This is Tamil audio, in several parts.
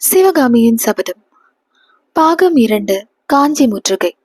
சிவகாமியின் சபதம். பாகம் இரண்டு காஞ்சி முற்றுகை.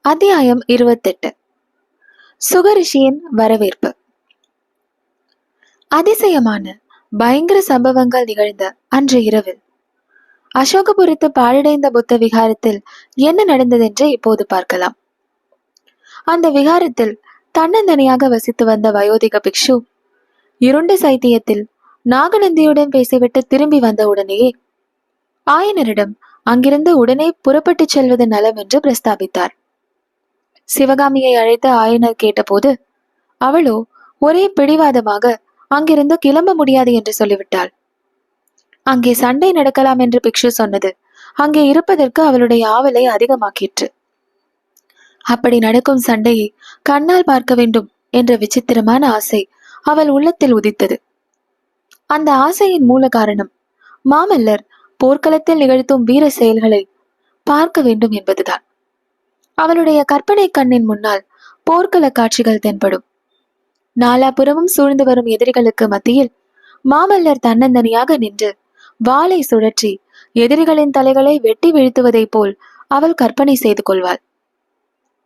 அத்தியாயம் இருபத்தெட்டு. சுகரிஷியின் வரவேற்பு. அதிசயமான பயங்கர சம்பவங்கள் நிகழ்ந்த அன்று இரவில் அசோகபுரத்து பாழடைந்த புத்த விகாரத்தில் என்ன நடந்ததென்று இப்போது பார்க்கலாம். அந்த விகாரத்தில் தன்னந்தனியாக வசித்து வந்த வயோதிக பிக்ஷு இருண்ட சைத்தியத்தில் நாகநந்தியுடன் பேசிவிட்டு திரும்பி வந்த உடனேயே ஆயனரிடம் அங்கிருந்து உடனே புறப்பட்டுச் செல்வது நலம் என்று பிரஸ்தாபித்தார். சிவகாமியை அழைத்து ஆயனர் கேட்டபோது அவளோ ஒரே பிடிவாதமாக அங்கிருந்து கிளம்ப முடியாது என்று சொல்லிவிட்டாள். அங்கே சண்டை நடக்கலாம் என்று பிக்ஷு சொன்னது அங்கே இருப்பதற்கு அவளுடைய ஆவலை அதிகமாக்கிற்று. அப்படி நடக்கும் சண்டையை கண்ணால் பார்க்க வேண்டும் என்ற விசித்திரமான ஆசை அவள் உள்ளத்தில் உதித்தது. அந்த ஆசையின் மூல காரணம் மாமல்லர் போர்க்களத்தில் நிகழ்த்தும் வீர செயல்களை பார்க்க வேண்டும் என்பதுதான். அவளுடைய கற்பனை கண்ணின் முன்னால் போர்க்கள காட்சிகள் தென்படும். நாலாபுறமும் சூழ்ந்து வரும் எதிரிகளுக்கு மத்தியில் மாமல்லர் தன்னந்தனியாக நின்று வாளை சுழற்றி எதிரிகளின் தலைகளை வெட்டி வீழ்த்துவதைப் போல் அவள் கற்பனை செய்து கொள்வாள்.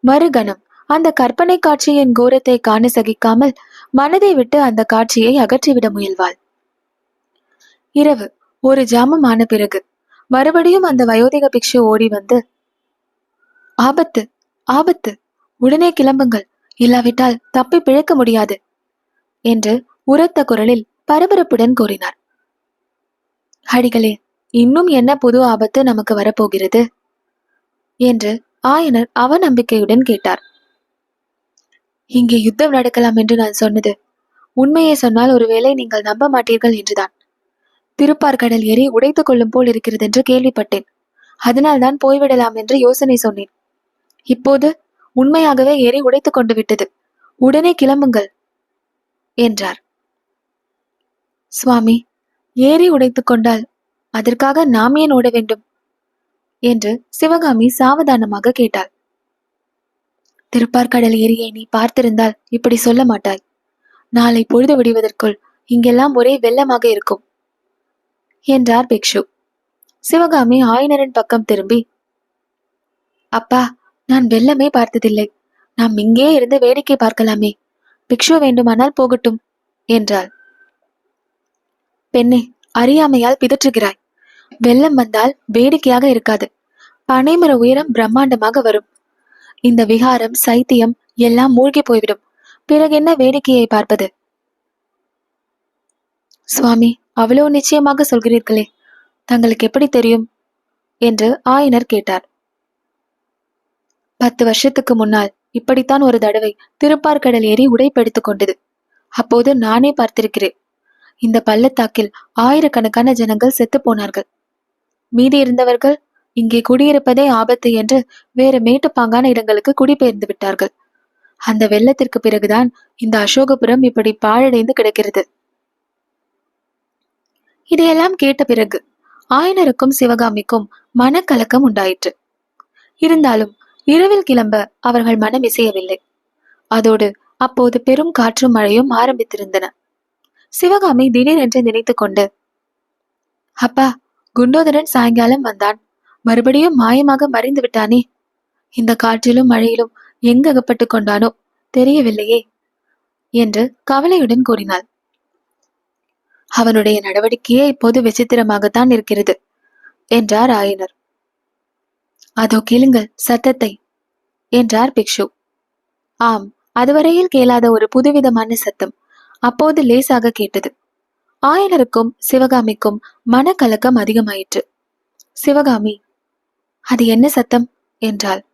மறுகணம் அந்த கற்பனை காட்சியின் கோரத்தை காண சகிக்காமல் மனதை விட்டு அந்த காட்சியை அகற்றிவிட முயல்வாள். இரவு. ஒரு ஜாமம் ஆன பிறகு. மறுபடியும் அந்த வயோதிக பிக்ஷு ஓடி வந்து ஆபத்து ஆபத்து. உடனே கிளம்புங்கள். இல்லாவிட்டால் தப்பி பிழைக்க முடியாது என்று உரத்த குரலில் பரபரப்புடன் கூறினார். அடிகளே இன்னும் என்ன புது ஆபத்து நமக்கு வரப்போகிறது? என்று ஆயனர் அவநம்பிக்கையுடன் கேட்டார். இங்கே யுத்தம் நடக்கலாம் என்று நான் சொன்னது. உண்மையை சொன்னால் ஒருவேளை நீங்கள் நம்ப மாட்டீர்கள் என்றுதான். திருப்பார்கடல் ஏறி உடைத்துக் கொள்ளும் போல் இருக்கிறது என்று கேள்விப்பட்டேன் அதனால்தான் போய்விடலாம் என்று யோசனை சொன்னேன். இப்போது உண்மையாகவே ஏறி உடைத்துக் கொண்டு விட்டது. உடனே கிளம்புங்கள் என்றார். சுவாமி ஏறி உடைத்துக் கொண்டால் அதற்காக நாம் ஏன் ஓட வேண்டும்? என்று சிவகாமி சாவதானமாக கேட்டாள். திருப்பார்கடல் ஏரியை நீ பார்த்திருந்தால் இப்படி சொல்ல மாட்டாய். நாளை பொழுது விடுவதற்குள் இங்கெல்லாம் ஒரே வெள்ளமாக இருக்கும் என்றார் பிக்ஷு. சிவகாமி ஆயனரின் பக்கம் திரும்பி அப்பா நான் வெள்ளமே பார்த்ததில்லை. நாம் இங்கே இருந்து வேடிக்கை பார்க்கலாமே. பிக்ஷு வேண்டுமானால் போகட்டும் என்றாள். பெண்ணே அறியாமையால் பிதற்றுகிறாய். வெள்ளம் வந்தால் வேடிக்கையாக இருக்காது. பனைமர உயரம் பிரம்மாண்டமாக வரும். இந்த விகாரம் சைத்தியம் எல்லாம் மூழ்கி போய்விடும். பிறகு என்ன வேடிக்கையை பார்ப்பது? சுவாமி அவ்வளவு நிச்சயமாக சொல்கிறீர்களே. தங்களுக்கு எப்படி தெரியும்? என்று ஆயனர் கேட்டார். பத்து வருஷத்துக்கு முன்னால் இப்படித்தான் ஒரு தடவை திருப்பார்கடல் ஏறி உடைப்பெடுத்துக் கொண்டது. அப்போது நானே பார்த்திருக்கிறேன். இந்த பள்ளத்தாக்கில் ஆயிரக்கணக்கான ஜனங்கள் செத்து போனார்கள். மீதி இருந்தவர்கள் இங்கே குடியிருப்பதே ஆபத்து என்று வேறு மேட்டுப்பாங்கான இடங்களுக்கு குடிபெயர்ந்து விட்டார்கள். அந்த வெள்ளத்திற்கு பிறகுதான் இந்த அசோகபுரம் இப்படி பாழடைந்து கிடக்கிறது. இதையெல்லாம் கேட்ட பிறகு ஆயனருக்கும் சிவகாமிக்கும் மனக்கலக்கம் உண்டாயிற்று. இருந்தாலும் இரவில் கிளம்ப அவர்கள் மனம் இசையவில்லை. அதோடு அப்போது பெரும் காற்றும் மழையும் ஆரம்பித்திருந்தன. சிவகாமி திடீரென்று நினைத்து கொண்டு அப்பா குண்டோதரன் சாயங்காலம் வந்தான். மறுபடியும் மாயமாக மறைந்து விட்டானே? இந்த காற்றிலும் மழையிலும் எங்கு அகப்பட்டு கொண்டானோ தெரியவில்லையே என்று கவலையுடன் கூறினாள். அவனுடைய நடவடிக்கையே இப்போது விசித்திரமாகத்தான் இருக்கிறது என்றார் ஆயனர். அதோ கேளுங்கள் சத்தத்தை என்றார் பிக்ஷு. ஆம் அதுவரையில் கேளாத ஒரு புதுவிதமான சத்தம் அப்போது லேசாக கேட்டது. ஆயனருக்கும் சிவகாமிக்கும் மனக்கலக்கம் அதிகமாயிற்று. சிவகாமி அது என்ன சத்தம்? என்றாள்.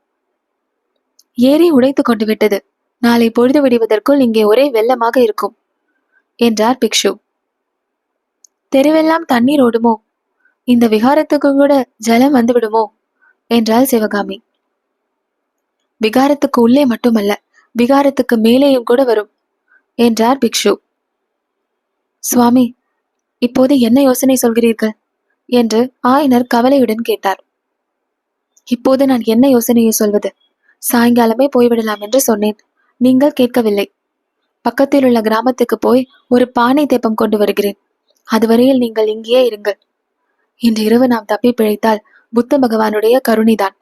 ஏரி உடைத்து கொண்டு விட்டது. நாளை பொழுது விடுவதற்குள் இங்கே ஒரே வெள்ளமாக இருக்கும் என்றார் பிக்ஷு. தெருவெல்லாம் தண்ணீர் ஓடுமோ? இந்த விகாரத்துக்கு கூட ஜலம் வந்துவிடுமோ? என்றாள் சிவகாமி. விகாரத்துக்கு உள்ளே மட்டுமல்ல விகாரத்துக்கு மேலேயும் கூட வரும் என்றார் பிக்ஷு. சுவாமி இப்போது என்ன யோசனை சொல்கிறீர்கள்? என்று ஆயனர் கவலையுடன் கேட்டார். இப்போது நான் என்ன யோசனையை சொல்வது? சாயங்காலமே போய்விடலாம் என்று சொன்னேன். நீங்கள் கேட்கவில்லை. பக்கத்தில் உள்ள கிராமத்துக்கு போய் ஒரு பானை தெப்பம் கொண்டு வருகிறேன். அதுவரையில் நீங்கள் இங்கேயே இருங்கள். இன்று இரவு நாம் தப்பி பிழைத்தால் புத்த பகவானுடைய கருணைதான்.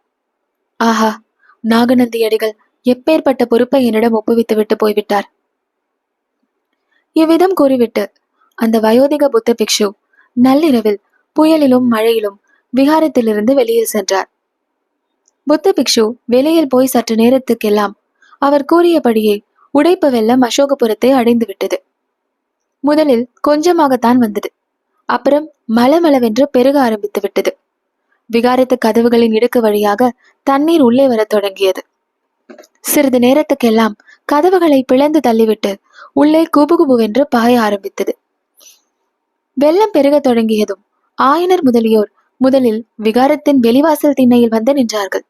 ஆஹா! நாகநந்தி அடிகள் எப்பேற்பட்ட பொறுப்பை என்னிடம் ஒப்புவித்து விட்டு போய்விட்டார். இவ்விதம் கூறிவிட்டு அந்த வயோதிக புத்த பிக்ஷு நள்ளிரவில் புயலிலும் மழையிலும் விகாரத்திலிருந்து வெளியில் சென்றார். புத்த பிக்ஷு வெளியில் போய் சற்று நேரத்துக்கெல்லாம் அவர் கூறியபடியே உடைப்பு வெள்ளம் அசோகபுரத்தை அடைந்து விட்டது முதலில் கொஞ்சமாகத்தான் வந்தது. அப்புறம் மலமளவென்று பெருக ஆரம்பித்து விட்டது விகாரத்து கதவுகளின் இடுக்கு வழியாக தண்ணீர் உள்ளே வரத் தொடங்கியது. சிறிது நேரத்துக்கெல்லாம் கதவுகளை பிளந்து தள்ளிவிட்டு உள்ளே குபுகுபுவென்று பாய ஆரம்பித்தது. வெள்ளம் பெருகத் தொடங்கியதும் ஆயனர் முதலியோர் முதலில் விகாரத்தின் வெளிவாசல் திண்ணையில் வந்து நின்றார்கள்.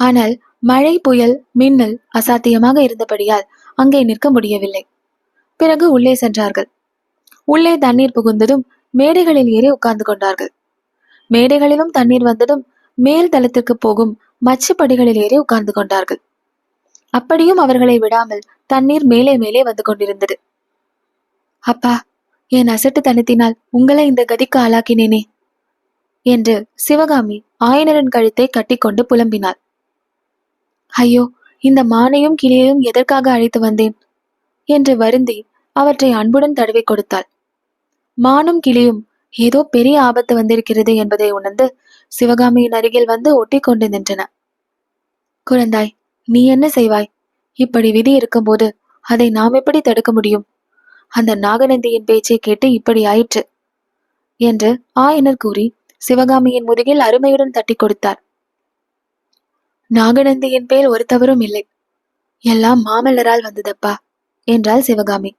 ஆனால் மழை புயல் மின்னல் அசாத்தியமாக இருந்தபடியால் அங்கே நிற்க முடியவில்லை. பிறகு உள்ளே சென்றார்கள். உள்ளே தண்ணீர் புகுந்ததும் மேடைகளில் ஏறி உட்கார்ந்து கொண்டார்கள். மேடைகளிலும் தண்ணீர் வந்ததும் மேல் தளத்திற்கு போகும் மச்சுப்படிகளில் ஏறி உட்கார்ந்து கொண்டார்கள். அப்படியும் அவர்களை விடாமல் தண்ணீர் மேலே மேலே வந்து கொண்டிருந்தது. அப்பா என் அசட்டு தனத்தினால் உங்களை இந்த கதிக்கு ஆளாக்கினேனே என்று சிவகாமி ஆயனரின் கழுத்தை கட்டிக்கொண்டு புலம்பினாள். ஐயோ இந்த மானையும் கிளியையும் எதற்காக அழைத்து வந்தேன்? என்று வருந்தி அவற்றை அன்புடன் தடவி கொடுத்தாள். மானும் கிளியும் ஏதோ பெரிய ஆபத்து வந்திருக்கிறது என்பதை உணர்ந்து சிவகாமியின் அருகில் வந்து ஒட்டி கொண்டு நின்றன. குழந்தாய் நீ என்ன செய்வாய்? இப்படி விதி இருக்கும்போது அதை நாம் எப்படி தடுக்க முடியும்? அந்த நாகநந்தியின் பேச்சை கேட்டு இப்படி ஆயிற்று. என்று ஆயனர் கூறி சிவகாமியின் முதுகில் அருமையுடன் தட்டி கொடுத்தார். நாகநந்தியின் பேர் ஒரு தவறும் இல்லை. எல்லாம் மாமல்லரால் வந்ததப்பா? என்றாள் சிவகாமி.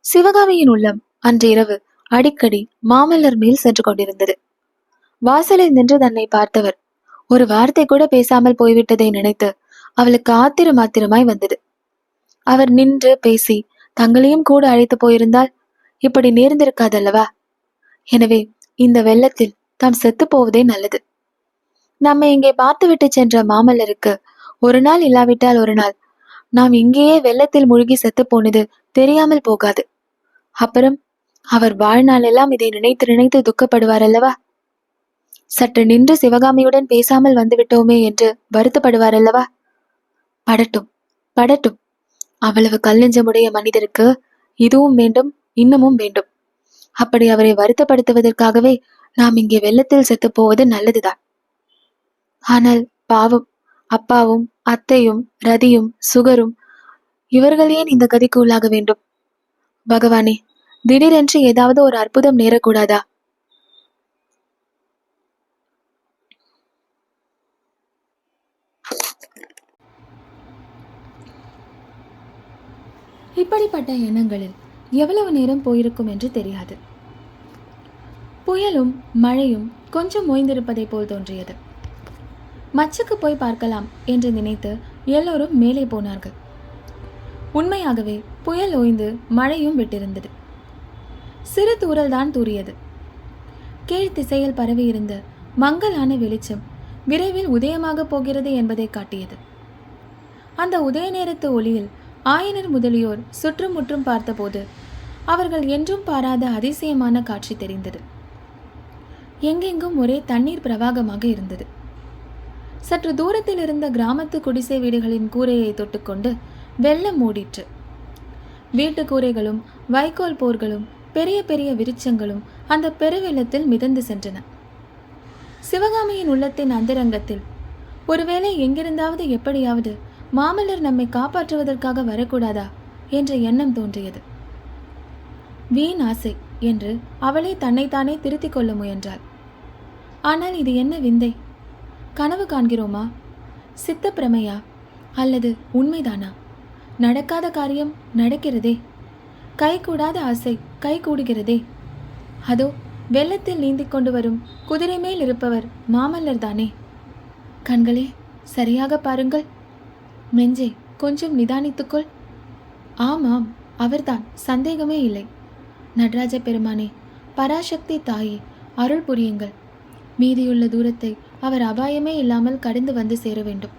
சிவகாமியின் உள்ளம் அன்று இரவு அடிக்கடி மாமல்லர் மேல் சென்று கொண்டிருந்தது. வாசலில் நின்று தன்னை பார்த்தவர் ஒரு வார்த்தை கூட பேசாமல் போய்விட்டதை நினைத்து அவளுக்கு ஆத்திரம் ஆத்திரமாய் வந்தது. அவர் நின்று பேசி தங்களையும் கூட அழைத்து போயிருந்தால் இப்படி நேர்ந்திருக்காதல்லவா? எனவே இந்த வெள்ளத்தில் தாம் செத்து போவதே நல்லது. நம்ம இங்கே பார்த்துவிட்டு சென்ற மாமல்லருக்கு ஒரு நாள் இல்லாவிட்டால் ஒரு நாள். நாம் இங்கேயே வெள்ளத்தில் மூழ்கி செத்து போனது தெரியாமல் போகாது. அப்புறம் அவர் வாழ்நாள் எல்லாம் இதை நினைத்து நினைத்து துக்கப்படுவார் அல்லவா? சற்று நின்று சிவகாமியுடன் பேசாமல் வந்துவிட்டோமே என்று வருத்தப்படுவார் அல்லவா? படட்டும் படட்டும். அவ்வளவு கல்லெஞ்சமுடைய மனிதருக்கு இதுவும் வேண்டும் இன்னமும் வேண்டும். அப்படி அவரை வருத்தப்படுத்துவதற்காகவே நாம் இங்கே வெள்ளத்தில் செத்து போவது நல்லதுதான். ஆனால் பாவம் அப்பாவும் அத்தையும் ரதியும் சுகரும் இவர்கள் ஏன் இந்த கதிக்கு உள்ளாக வேண்டும்? பகவானே திடீரென்று ஏதாவது ஒரு அற்புதம் நேரக்கூடாதா? இப்படிப்பட்ட எண்ணங்களில் எவ்வளவு நேரம் போயிருக்கும் என்று தெரியாது. புயலும் மழையும் கொஞ்சம் ஓய்ந்திருப்பதைப் போல் தோன்றியது. மச்சுக்கு போய் பார்க்கலாம் என்று நினைத்து எல்லோரும் மேலே போனார்கள். உண்மையாகவே புயல் ஓய்ந்து மழையும் விட்டிருந்தது. சிறு தூறல் தான் தூறியது. கீழ் திசையில் பரவியிருந்த மங்கலான வெளிச்சம் விரைவில் உதயமாக போகிறது என்பதை காட்டியது. அந்த உதய நேரத்து ஒளியில் ஆயனர் முதலியோர் சுற்றும் முற்றும் பார்த்தபோது அவர்கள் என்றும் பாராத அதிசயமான காட்சி தெரிந்தது. எங்கெங்கும் ஒரே தண்ணீர் பிரவாகமாக இருந்தது. சற்று தூரத்தில் இருந்த கிராமத்து குடிசை வீடுகளின் கூரையை தொட்டுக்கொண்டு வெள்ளம் மூடிற்று. வீட்டு கூரைகளும் வைக்கோல் போர்களும் பெரிய பெரிய விருச்சங்களும் அந்த பெருவெள்ளத்தில் மிதந்து சென்றன. சிவகாமியின் உள்ளத்தின் அந்தரங்கத்தில் ஒருவேளை எங்கிருந்தாவது எப்படியாவது மாமல்லர் நம்மை காப்பாற்றுவதற்காக வரக்கூடாதா? என்ற எண்ணம் தோன்றியது. வீண் ஆசை என்று அவளே தன்னைத்தானே திருத்திக் கொள்ள முயன்றாள். ஆனால் இது என்ன விந்தை? கனவு காண்கிறோமா? சித்த பிரமையா அல்லது உண்மைதானா? நடக்காத காரியம் நடக்கிறதே. கைகூடாத ஆசை கை கூடுகிறதே அதோ வெள்ளத்தில் நீந்தி கொண்டு வரும் குதிரை மேல் இருப்பவர் மாமல்லர் தானே. கண்களே சரியாக பாருங்கள். நெஞ்சே கொஞ்சம் நிதானித்துக்கொள் ஆமாம் அவர்தான். சந்தேகமே இல்லை. நடராஜ பெருமானே பராசக்தி தாயே அருள் புரியுங்கள். மீதியுள்ள தூரத்தை அவர் அபாயமே இல்லாமல் கடந்து வந்து சேர வேண்டும்.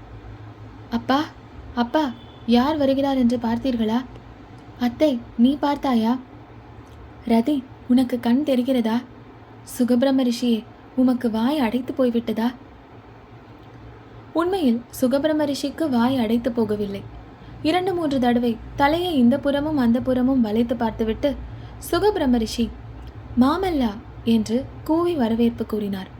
அப்பா அப்பா யார் வருகிறார் என்று பார்த்தீர்களா? அத்தை நீ பார்த்தாயா? ரதி உனக்கு கண் தெரிகிறதா? சுகபிரம ரிஷியே உமக்கு வாய் அடைத்து போய்விட்டதா? உண்மையில் சுகபிரம ரிஷிக்கு வாய் அடைத்து போகவில்லை. இரண்டு மூன்று தடவை தலையை இந்த புறமும் அந்த புறமும் வளைத்து பார்த்துவிட்டு சுகபிரம ரிஷி மாமல்லா என்று கூவி வரவேற்பு கூறினார்.